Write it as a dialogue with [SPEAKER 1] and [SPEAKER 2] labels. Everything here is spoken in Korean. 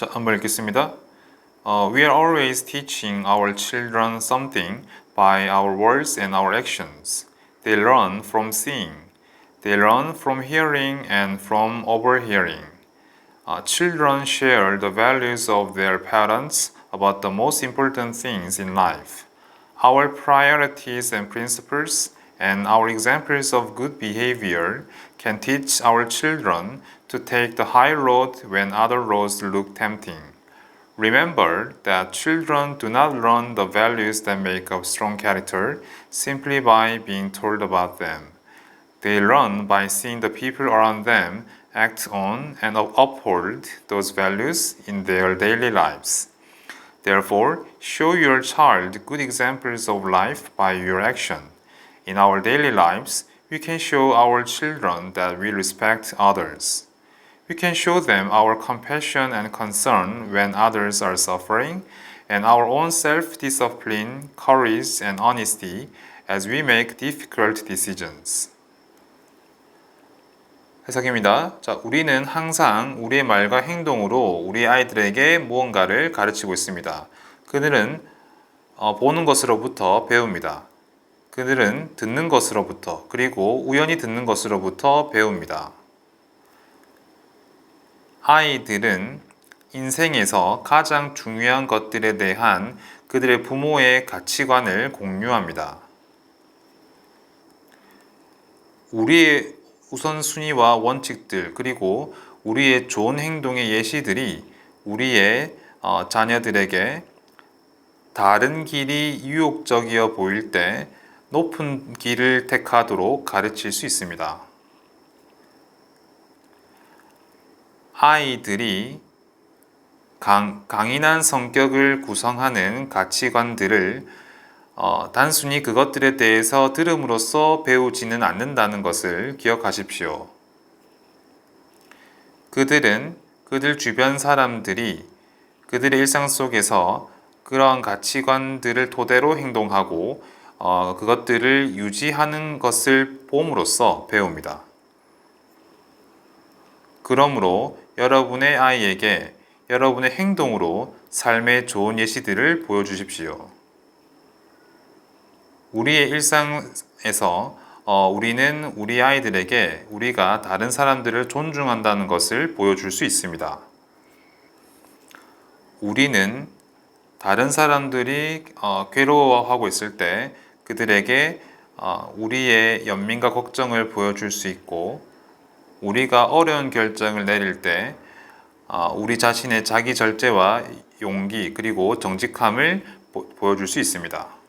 [SPEAKER 1] 자, 한번 읽겠습니다. Uh, we are always teaching our children something by our words and our actions. They learn from seeing. They learn from hearing and from overhearing. Uh, children share the values of their parents about the most important things in life. Our priorities and principles and our examples of good behavior can teach our children to take the high road when other roads look tempting. Remember that children do not learn the values that make up strong character simply by being told about them. They learn by seeing the people around them act on and uphold those values in their daily lives. Therefore, show your child good examples of life by your action. In our daily lives, we can show our children that we respect others. We can show them our compassion and concern when others are suffering, and our own self discipline, courage, and honesty as we make difficult decisions. 해석입니다. 자, 우리는 항상 우리의 말과 행동으로 우리 아이들에게 무언가를 가르치고 있습니다. 그들은 어, 보는 것으로부터 배웁니다. 그들은 듣는 것으로부터 그리고 우연히 듣는 것으로부터 배웁니다. 아이들은 인생에서 가장 중요한 것들에 대한 그들의 부모의 가치관을 공유합니다. 우리의 우선순위와 원칙들 그리고 우리의 좋은 행동의 예시들이 우리의 어, 자녀들에게 다른 길이 유혹적이어 보일 때 높은 길을 택하도록 가르칠 수 있습니다. 아이들이 강, 강인한 성격을 구성하는 가치관들을 어, 단순히 그것들에 대해서 들음으로써 배우지는 않는다는 것을 기억하십시오. 그들은 그들 주변 사람들이 그들의 일상 속에서 그러한 가치관들을 토대로 행동하고 어, 그것들을 유지하는 것을 봄으로써 배웁니다. 그러므로 여러분의 아이에게 여러분의 행동으로 삶의 좋은 예시들을 보여주십시오. 우리의 일상에서 어, 우리는 우리 아이들에게 우리가 다른 사람들을 존중한다는 것을 보여줄 수 있습니다. 우리는 다른 사람들이 어, 괴로워하고 있을 때 그들에게 어, 우리의 연민과 걱정을 보여줄 수 있고 우리가 어려운 결정을 내릴 때 어, 우리 자신의 자기 절제와 용기 그리고 정직함을 보, 보여줄 수 있습니다.